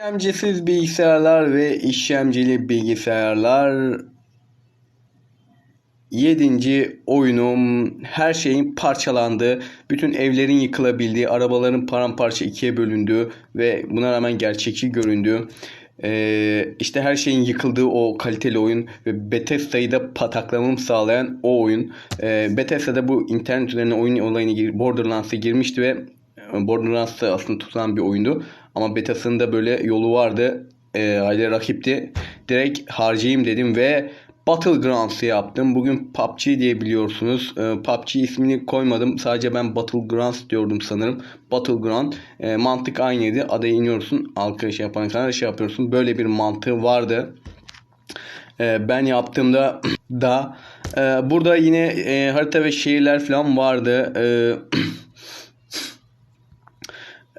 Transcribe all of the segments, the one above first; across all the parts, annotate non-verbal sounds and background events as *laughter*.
İşlemcisiz bilgisayarlar ve işlemcili bilgisayarlar 7. oyunum her şeyin parçalandığı, bütün evlerin yıkılabildiği, arabaların paramparça ikiye bölündüğü ve buna rağmen gerçekçi göründüğü ee, işte her şeyin yıkıldığı o kaliteli oyun ve Bethesda'yı da pataklamamı sağlayan o oyun. Ee, Bethesda'da bu internet üzerine oyun olayını Borderlands'a girmişti ve e, Borderlands'ta aslında tutulan bir oyundu. Ama Bethesda'nın da böyle yolu vardı. Ee, aile rakipti. Direkt harcayayım dedim ve Battlegrounds'ı yaptım. Bugün PUBG diye biliyorsunuz. Ee, PUBG ismini koymadım. Sadece ben Battlegrounds diyordum sanırım. Battleground. Ee, mantık aynıydı. Adaya iniyorsun. Arkadaş yapan insanlar şey yapıyorsun. Böyle bir mantığı vardı. Ee, ben yaptığımda *clears throat* da e, burada yine e, harita ve şehirler falan vardı. Ee, *clears throat*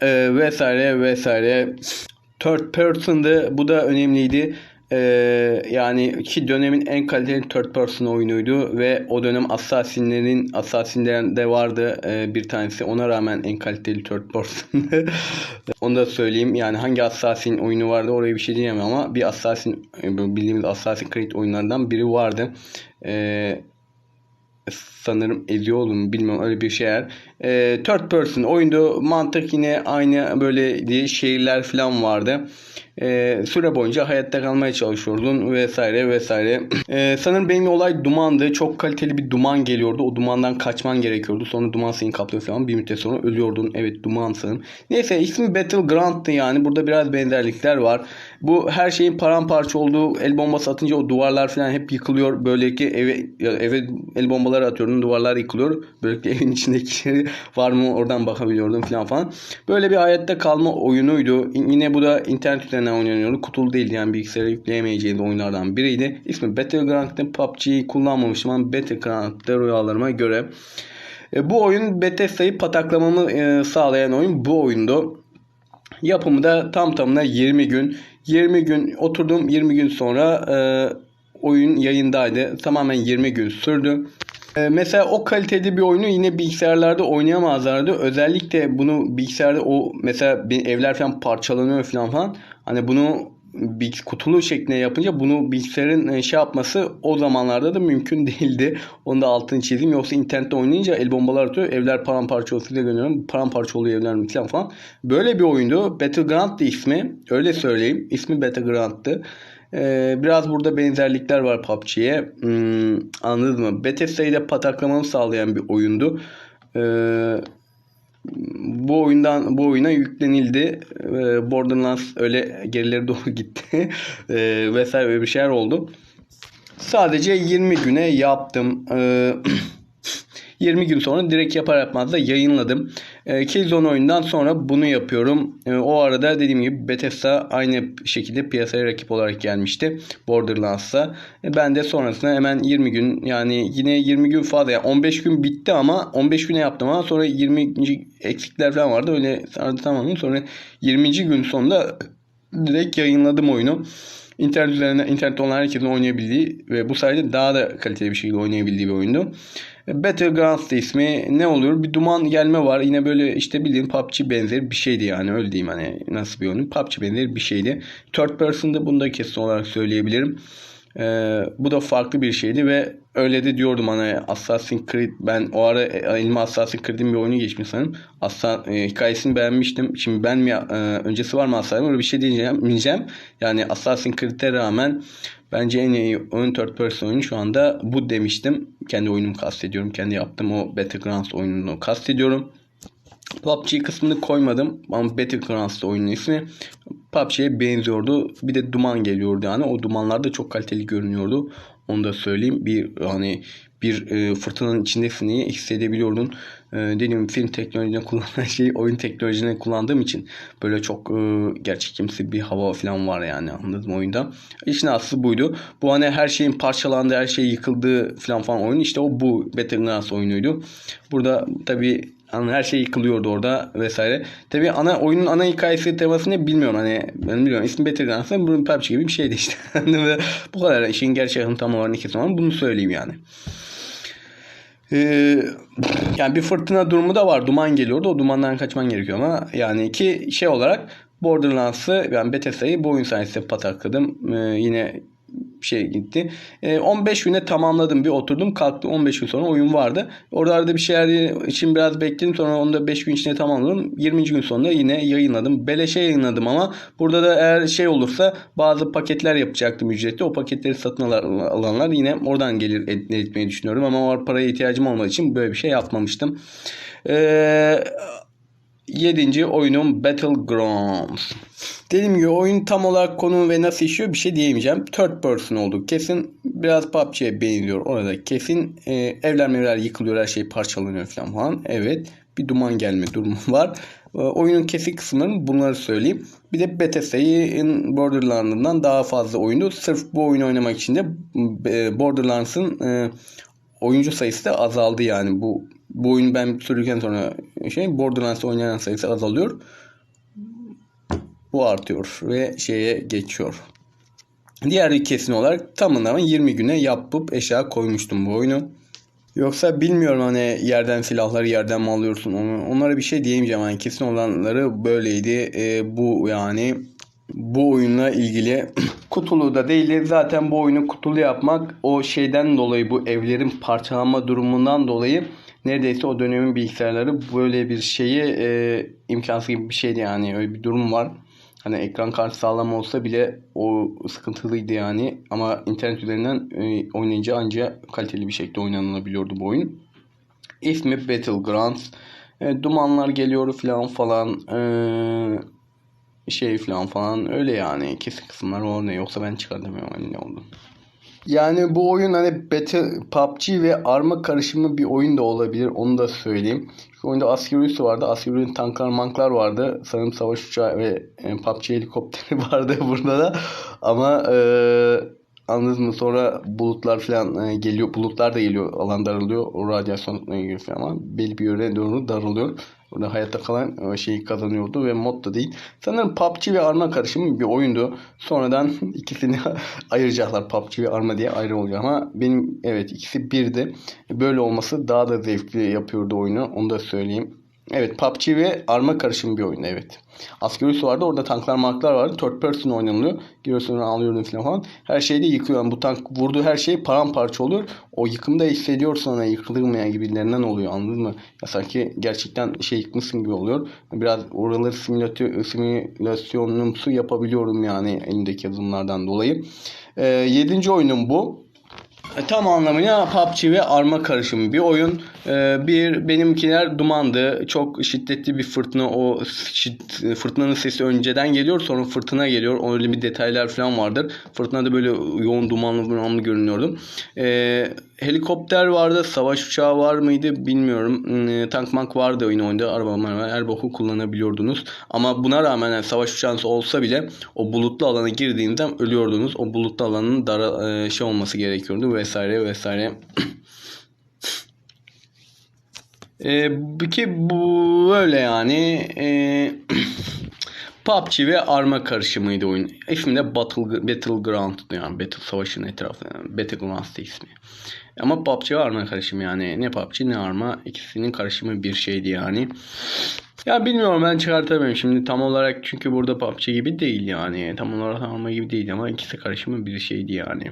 e, vesaire vesaire. Third person'dı. Bu da önemliydi. Ee, yani ki dönemin en kaliteli third person oyunuydu ve o dönem Assassin'lerin Assassin'lerinde vardı ee, bir tanesi. Ona rağmen en kaliteli third person'dı. *laughs* Onu da söyleyeyim. Yani hangi Assassin oyunu vardı oraya bir şey diyemem ama bir Assassin bildiğimiz Assassin's Creed oyunlarından biri vardı. Ee, sanırım Ezioğlu mu bilmiyorum öyle bir şeyler. E, third person oyundu. Mantık yine aynı böyle diye şehirler falan vardı. E, süre boyunca hayatta kalmaya çalışıyordun vesaire vesaire. *clears throat* E, sanırım benim olay dumandı. Çok kaliteli bir duman geliyordu. O dumandan kaçman gerekiyordu. Sonra duman seni kaplıyor falan. Bir müddet sonra ölüyordun. Evet duman sanırım. Neyse ismi Battleground'dı yani. Burada biraz benzerlikler var. Bu her şeyin paramparça olduğu el bombası atınca o duvarlar falan hep yıkılıyor. Böylelikle eve, eve el bombaları atıyordun. Duvarlar yıkılıyor. Böylelikle *laughs* evin içindekileri var mı oradan bakabiliyordum falan falan. Böyle bir hayatta kalma oyunuydu. Yine bu da internet üzerinden oynanıyordu. Kutulu değildi yani bilgisayara yükleyemeyeceğiniz oyunlardan biriydi. İsmi Battleground'da PUBG'yi kullanmamıştım ama Battleground'da rüyalarıma göre. E, bu oyun Bethesda'yı pataklamamı e, sağlayan oyun bu oyundu. Yapımı da tam tamına 20 gün. 20 gün oturdum 20 gün sonra e, oyun yayındaydı. Tamamen 20 gün sürdü. E, mesela o kaliteli bir oyunu yine bilgisayarlarda oynayamazlardı. Özellikle bunu bilgisayarda o mesela evler falan parçalanıyor falan falan. Hani bunu bir kutulu şeklinde yapınca bunu bilgisayarın e, şey yapması o zamanlarda da mümkün *laughs* değildi. Onu da altını çizeyim. Yoksa internette oynayınca el bombalar atıyor. Evler paramparça oluyor. Size gönderiyorum. Paramparça oluyor evler falan falan. Böyle bir oyundu. Battleground'dı ismi. Öyle söyleyeyim. İsmi Battleground'dı. Ee, biraz burada benzerlikler var PUBG'ye. Hmm, anladın mı? Bethesda'yı da pataklamamı sağlayan bir oyundu. Ee, bu oyundan bu oyuna yüklenildi. Ee, Borderlands öyle gerileri *laughs* doğru gitti. Vesaire bir şeyler oldu. Sadece 20 güne yaptım. Ee, *clears throat* 20 gün sonra direkt yapar yapmaz da yayınladım. E, Killzone oyundan sonra bunu yapıyorum. E, o arada dediğim gibi Bethesda aynı şekilde piyasaya rakip olarak gelmişti. Borderlands'a. E, ben de sonrasında hemen 20 gün yani yine 20 gün fazla yani 15 gün bitti ama 15 güne yaptım ama sonra 20. eksikler falan vardı. Öyle sardı tamamladım. Sonra 20. gün sonunda direkt yayınladım oyunu. İnternet üzerinden internet olan herkesin oynayabildiği ve bu sayede daha da kaliteli bir şekilde oynayabildiği bir oyundu. Battlegrounds ismi ne olur? Bir duman gelme var. Yine böyle işte bildiğin PUBG benzeri bir şeydi yani öyle diyeyim hani nasıl bir oyun. PUBG benzeri bir şeydi. Third person'da bunu da kesin olarak söyleyebilirim. Ee, bu da farklı bir şeydi ve öyle de diyordum hani Assassin's Creed ben o ara elime Assassin's Creed'in bir oyunu geçmiş sanırım. Assa, e, hikayesini beğenmiştim. Şimdi ben mi e, öncesi var mı Assassin's öyle bir şey diyeceğim. diyeceğim. Yani Assassin's Creed'e rağmen bence en iyi oyun third person oyunu şu anda bu demiştim. Kendi oyunumu kastediyorum. Kendi yaptığım o Battlegrounds oyununu kastediyorum. PUBG kısmını koymadım ama Battlegrounds oyunun ismi PUBG'ye benziyordu. Bir de duman geliyordu yani. O dumanlar da çok kaliteli görünüyordu. Onu da söyleyeyim. Bir hani bir e, fırtınanın içindesin diye hissedebiliyordun. E, dediğim film teknolojisine kullanılan *laughs* şey oyun teknolojisine kullandığım için böyle çok e, gerçekimsi bir hava falan var yani anladım oyunda. İşin aslı buydu. Bu hani her şeyin parçalandığı, her şey yıkıldığı falan falan oyun işte o bu Battlegrounds oyunuydu. Burada tabii yani her şey yıkılıyordu orada vesaire. Tabii ana oyunun ana hikayesi teması ne bilmiyorum hani ben biliyorum ismi Battlegrounds ama bunun PUBG gibi bir şeydi işte. *laughs* bu kadar işin gerçek tam olarak ikisi var bunu söyleyeyim yani. Ee, yani bir fırtına durumu da var. Duman geliyordu. O dumandan kaçman gerekiyor ama yani ki şey olarak Borderlands'ı ben Bethesda'yı bu oyun sayesinde patakladım. Ee, yine şey gitti. E, 15 güne tamamladım. Bir oturdum kalktım 15 gün sonra oyun vardı. Oralarda bir şeyler için biraz bekledim. Sonra onu da 5 gün içinde tamamladım. 20. gün sonunda yine yayınladım. Beleşe yayınladım ama burada da eğer şey olursa bazı paketler yapacaktım ücretli. O paketleri satın alanlar yine oradan gelir etmeyi düşünüyorum. Ama o paraya ihtiyacım olmadığı için böyle bir şey yapmamıştım. Eee 7. oyunum Battlegrounds. Dediğim gibi oyun tam olarak konu ve nasıl işiyor bir şey diyemeyeceğim. Third person oldu. Kesin biraz PUBG'ye benziyor orada. Kesin e, evler mevler yıkılıyor her şey parçalanıyor falan falan. Evet bir duman gelme durumu *laughs* var. E, oyunun kesik kısımlarını bunları söyleyeyim. Bir de Bethesda'nın Borderlands'ından daha fazla oyundu. Sırf bu oyunu oynamak için de e, Borderlands'ın e, oyuncu sayısı da azaldı yani. Bu bu oyunu ben sürürken sonra şey Borderlands oynayan sayısı azalıyor. Bu artıyor ve şeye geçiyor. Diğer bir kesin olarak tamamlaman 20 güne yapıp eşya koymuştum bu oyunu. Yoksa bilmiyorum hani yerden silahları yerden mi alıyorsun onu. Onlara bir şey diyemeyeceğim. Hani kesin olanları böyleydi. E, bu yani bu oyunla ilgili *clears throat* kutulu da değil. Zaten bu oyunu kutulu yapmak o şeyden dolayı bu evlerin parçalanma durumundan dolayı neredeyse o dönemin bilgisayarları böyle bir şeyi e, imkansız gibi bir şeydi yani öyle bir durum var. Hani ekran kartı sağlam olsa bile o sıkıntılıydı yani ama internet üzerinden e, oynayınca ancak kaliteli bir şekilde oynanabiliyordu bu oyun. İsmi Battlegrounds. E, dumanlar geliyor falan falan. E, şey falan falan öyle yani kesin kısımlar o ne yoksa ben çıkartamıyorum hani ne oldu. Yani bu oyun hani Battle, PUBG ve Arma karışımı bir oyun da olabilir. Onu da söyleyeyim. Şu oyunda askeri üssü vardı. Askeri tanklar manklar vardı. Sanırım savaş uçağı ve e, PUBG helikopteri *laughs* vardı burada da. Ama e, anladınız mı? Sonra bulutlar falan e, geliyor. Bulutlar da geliyor. Alan daralıyor. O radyasyon geliyor falan ama belli bir yöne doğru daralıyor. Orada hayatta kalan e, şeyi kazanıyordu ve mod da değil. Sanırım PUBG ve Arma karışımı bir oyundu. Sonradan *laughs* ikisini *laughs* ayıracaklar PUBG ve Arma diye ayrı olacak ama benim evet ikisi birdi. Böyle olması daha da zevkli yapıyordu oyunu. Onu da söyleyeyim. Evet PUBG ve Arma karışımı bir oyun evet. Asker üssü vardı orada tanklar marklar vardı. Third person oynanılıyor. Giriyorsun alıyordun falan falan. Her şeyi de yıkıyor. Yani bu tank vurduğu her şey paramparça oluyor. O yıkımda hissediyor sonra yıkılır mı yani gibilerinden oluyor anladın mı? Ya sanki gerçekten şey yıkmışsın gibi oluyor. Biraz oraları simülasyonumsu yapabiliyorum yani elimdeki yazılımlardan dolayı. Ee, yedinci oyunum bu. E, tam anlamıyla PUBG ve Arma karışımı bir oyun. Ee, bir benimkiler dumandı. Çok şiddetli bir fırtına. O fırtınanın sesi önceden geliyor sonra fırtına geliyor. Öyle bir detaylar falan vardır. Fırtınada böyle yoğun dumanlı dumanlı görünüyordu. Ee, helikopter vardı. Savaş uçağı var mıydı bilmiyorum. Hmm, tank mank vardı oyun oyunda. Araba maraba her boku kullanabiliyordunuz. Ama buna rağmen yani savaş uçağınız olsa bile o bulutlu alana girdiğinizde ölüyordunuz. O bulutlu alanın dara, e, şey olması gerekiyordu vesaire vesaire. *clears throat* e, ki bu böyle yani *clears throat* e, PUBG ve Arma karışımıydı oyun. İsmi de Battle, Battleground yani Battle Savaş'ın etrafı. Yani Battlegrounds ismi. Ama PUBG ve Arma karışımı yani. Ne PUBG ne Arma ikisinin karışımı bir şeydi yani. Ya bilmiyorum ben çıkartamıyorum şimdi tam olarak çünkü burada PUBG gibi değil yani. Tam olarak Arma gibi değil ama ikisi karışımı bir şeydi yani.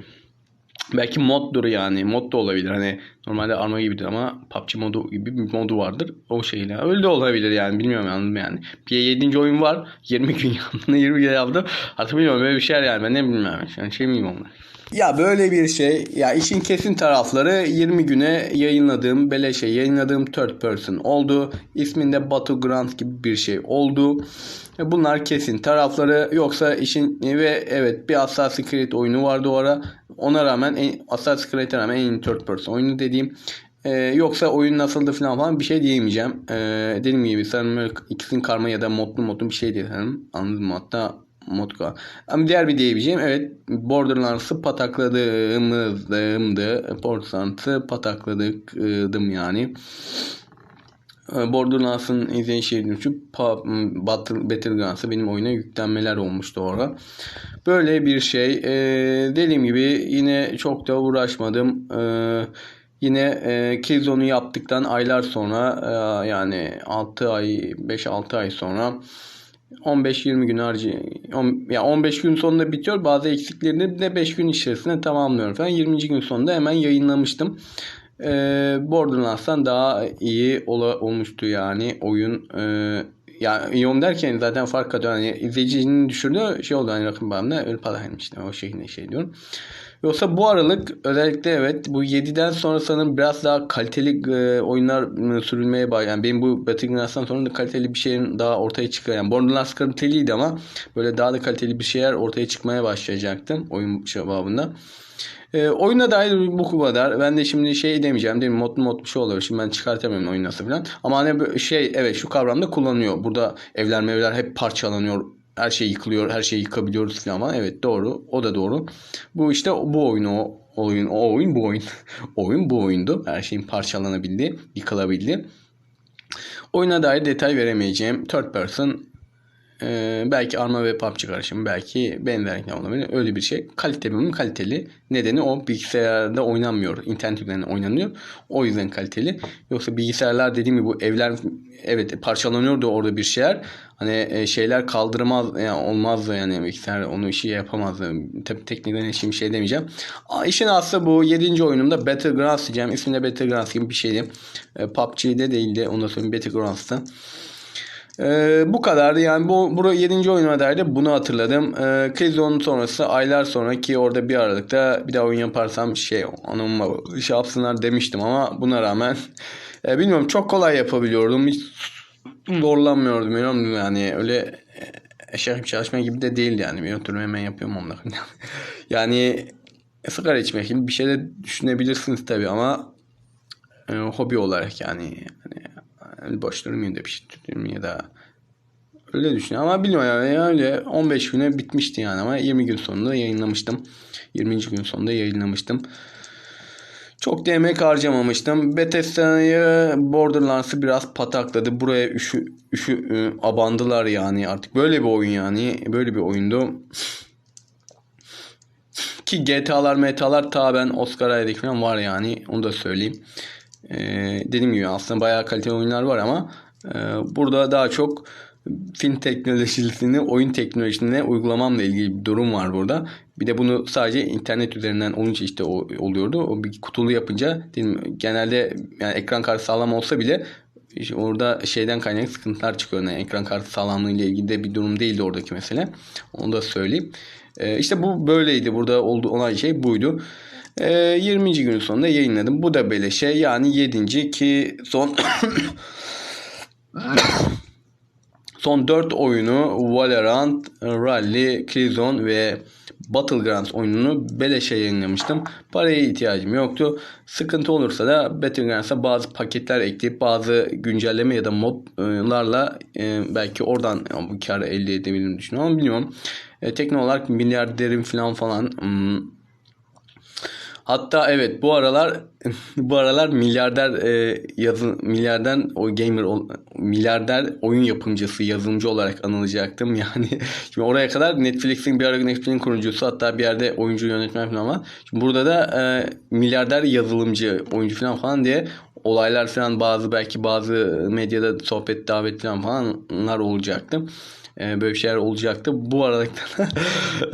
Belki moddur yani. Mod da olabilir. Hani normalde arma gibidir ama PUBG modu gibi bir modu vardır. O şeyle. Öyle de olabilir yani. Bilmiyorum anladım yani. Bir 7. oyun var. 20 gün yaptım. 20 gün yaptım. Artık bilmiyorum böyle bir şeyler yani. Ben ne bilmiyorum. Yani şey miyim onlar. Ya böyle bir şey. Ya işin kesin tarafları 20 güne yayınladığım beleşe yayınladığım third person oldu. İsminde Battleground gibi bir şey oldu. Bunlar kesin tarafları yoksa işin ve evet bir Assassin's Creed oyunu vardı o ara. Ona rağmen en, Assassin's Creed'e rağmen en third person oyunu dediğim ee, yoksa oyun nasıldı falan falan bir şey diyemeyeceğim. Ee, dediğim gibi sanırım ikisinin karma ya da modlu modlu bir şey diye sanırım. Anladım mı? Hatta Motka. Ama diğer bir diyebileceğim evet Borderlands'ı patakladığımızdı. Borderlands'ı patakladıktım yani. Ee, Borderlands'ın izleyişi için Battle, Battlegrounds'a benim oyuna yüklenmeler olmuştu orada. Böyle bir şey. Ee, dediğim gibi yine çok da uğraşmadım. Ee, yine e, Killzone'u yaptıktan aylar sonra e, yani 6 ay 5-6 ay sonra 15-20 gün harcı ya 15 gün sonunda bitiyor. Bazı eksiklerini de 5 gün içerisinde tamamlıyorum falan. 20. gün sonunda hemen yayınlamıştım. Ee, Borderlands'tan daha iyi ola, olmuştu yani oyun. Ee, ya iyi derken zaten fark atıyor. Hani izleyicinin düşürdüğü şey oldu. Hani rakım bağımda öyle para işte o şekilde şey diyorum. Yoksa bu aralık özellikle evet bu 7'den sonra sanırım biraz daha kaliteli e, oyunlar e, sürülmeye başladı. Yani benim bu Battlegrounds'tan sonra da kaliteli bir şeyin daha ortaya çıkıyor. Yani Borderlands kaliteliydi ama böyle daha da kaliteli bir şeyler ortaya çıkmaya başlayacaktı oyun cevabında. E, oyuna dair bu kadar. Ben de şimdi şey demeyeceğim değil mi? Mod mod bir şey oluyor. Şimdi ben çıkartamıyorum oyun nasıl falan. Ama hani şey evet şu kavramda kullanıyor. Burada evler mevler hep parçalanıyor. Her şey yıkılıyor. Her şeyi yıkabiliyoruz falan. ama Evet doğru. O da doğru. Bu işte bu oyun o oyun o oyun bu oyun. *laughs* oyun bu oyundu. Her şeyin parçalanabildi, yıkılabildi. Oyuna dair detay veremeyeceğim. Third person ee, belki Arma ve PUBG karışımı belki benzer olabilir. Öyle bir şey. Kalite mi? Kaliteli. Nedeni o bilgisayarda oynanmıyor. İnternet üzerinden oynanıyor. O yüzden kaliteli. Yoksa bilgisayarlar dediğim gibi bu evler evet parçalanıyordu orada bir şeyler. Hani e, şeyler kaldırmaz yani olmazdı yani bilgisayar onu işi yapamazdı. Tabi teknikten için bir şey demeyeceğim. İşin aslı bu 7. oyunumda Battlegrounds diyeceğim. İsmi de Battlegrounds gibi bir şeydi. E, PUBG'de değildi. Ondan sonra Battlegrounds'ta. Ee, bu kadardı yani bu, bu 7. oyunuma dair de bunu hatırladım. Ee, Killzone'un sonrası aylar sonra ki orada bir aralıkta bir daha oyun yaparsam şey onunla şey yapsınlar demiştim ama buna rağmen *laughs* e, bilmiyorum çok kolay yapabiliyordum. Hiç zorlanmıyordum bilmiyorum yani öyle eşek bir çalışma gibi de değildi yani. Bir oturum hemen yapıyorum onları. *laughs* yani sigara içmek gibi bir şey de düşünebilirsiniz tabii ama e, hobi olarak yani, yani boş durmayayım da bir şey tutayım ya da öyle düşünüyorum ama bilmiyorum yani öyle 15 güne bitmişti yani ama 20 gün sonunda yayınlamıştım. 20. gün sonunda yayınlamıştım. Çok da emek harcamamıştım. Bethesda'yı Borderlands'ı biraz patakladı. Buraya üşü, üşü ıı, abandılar yani artık. Böyle bir oyun yani. Böyle bir oyundu. Ki GTA'lar MTA'lar ta ben Oscar aydık falan var yani. Onu da söyleyeyim. Ee, dediğim gibi aslında bayağı kaliteli oyunlar var ama e, burada daha çok film teknolojisini oyun teknolojisine uygulamamla ilgili bir durum var burada. Bir de bunu sadece internet üzerinden olunca işte o oluyordu. O bir kutulu yapınca dedim, genelde yani ekran kartı sağlam olsa bile işte orada şeyden kaynaklı sıkıntılar çıkıyor. Yani ekran kartı sağlamlığı ile ilgili de bir durum değildi oradaki mesele. Onu da söyleyeyim. Ee, işte bu böyleydi. Burada oldu olan şey buydu. Ee, 20. gün sonunda yayınladım. Bu da böyle şey yani 7. ki son Son 4 oyunu Valorant, Rally, Killzone ve Battlegrounds oyununu beleşe yayınlamıştım. Paraya ihtiyacım yoktu. Sıkıntı olursa da Battlegrounds'a bazı paketler ekleyip bazı güncelleme ya da modlarla e, belki oradan bu karı elde edebilirim düşünüyorum ama bilmiyorum. E, teknik olarak milyarderim falan falan hmm, Hatta evet bu aralar *laughs* bu aralar milyarder e, yazı milyarden o gamer milyarder oyun yapımcısı yazılımcı olarak anılacaktım. *laughs* Yani şimdi oraya kadar Netflix'in bir ara Netflix'in kurucusu hatta bir yerde oyuncu yönetmen falan var. Şimdi burada da e, milyarder yazılımcı oyuncu falan falan diye olaylar falan bazı belki bazı medyada sohbet davet falan falanlar olacaktı. Ee, böyle şeyler olacaktı. Bu aralıkta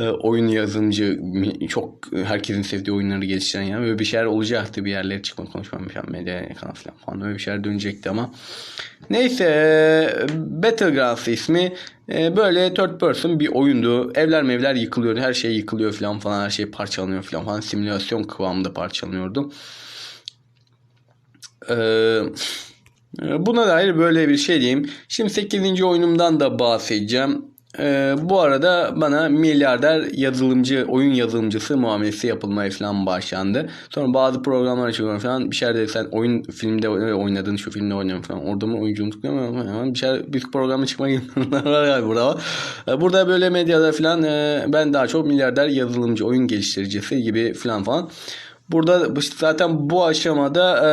*laughs* e, oyun yazımcı çok herkesin sevdiği oyunları geliştiren yani böyle bir şeyler olacaktı. Bir yerlere çıkma konuşmam falan medya kanal falan falan öyle bir şeyler dönecekti ama neyse Battlegrounds ismi e, böyle third person bir oyundu. Evler mevler yıkılıyor. Her şey yıkılıyor falan falan. Her şey parçalanıyor falan falan. Simülasyon kıvamında parçalanıyordu. Eee ee, buna dair böyle bir şey diyeyim. Şimdi 8. oyunumdan da bahsedeceğim. Ee, bu arada bana milyarder yazılımcı, oyun yazılımcısı muamelesi yapılmaya falan başlandı. Sonra bazı programlar çıkıyor falan. Bir şeyler sen oyun filmde oynadın, şu filmde oynadın falan. Orada mı oyunculuk mi? Bir şeyler bir programa çıkma *laughs* var galiba burada. Ee, burada böyle medyada falan e, ben daha çok milyarder yazılımcı, oyun geliştiricisi gibi falan falan. Burada zaten bu aşamada e,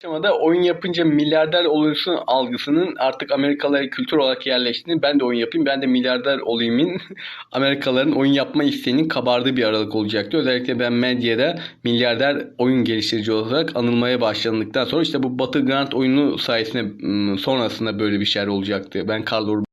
aşamada oyun yapınca milyarder olursun algısının artık Amerikalılara kültür olarak yerleştiğini ben de oyun yapayım ben de milyarder olayımın *laughs* Amerikalıların oyun yapma isteğinin kabardığı bir aralık olacaktı. Özellikle ben medyada milyarder oyun geliştirici olarak anılmaya başlandıktan sonra işte bu Battleground oyunu sayesinde sonrasında böyle bir şeyler olacaktı. Ben Carl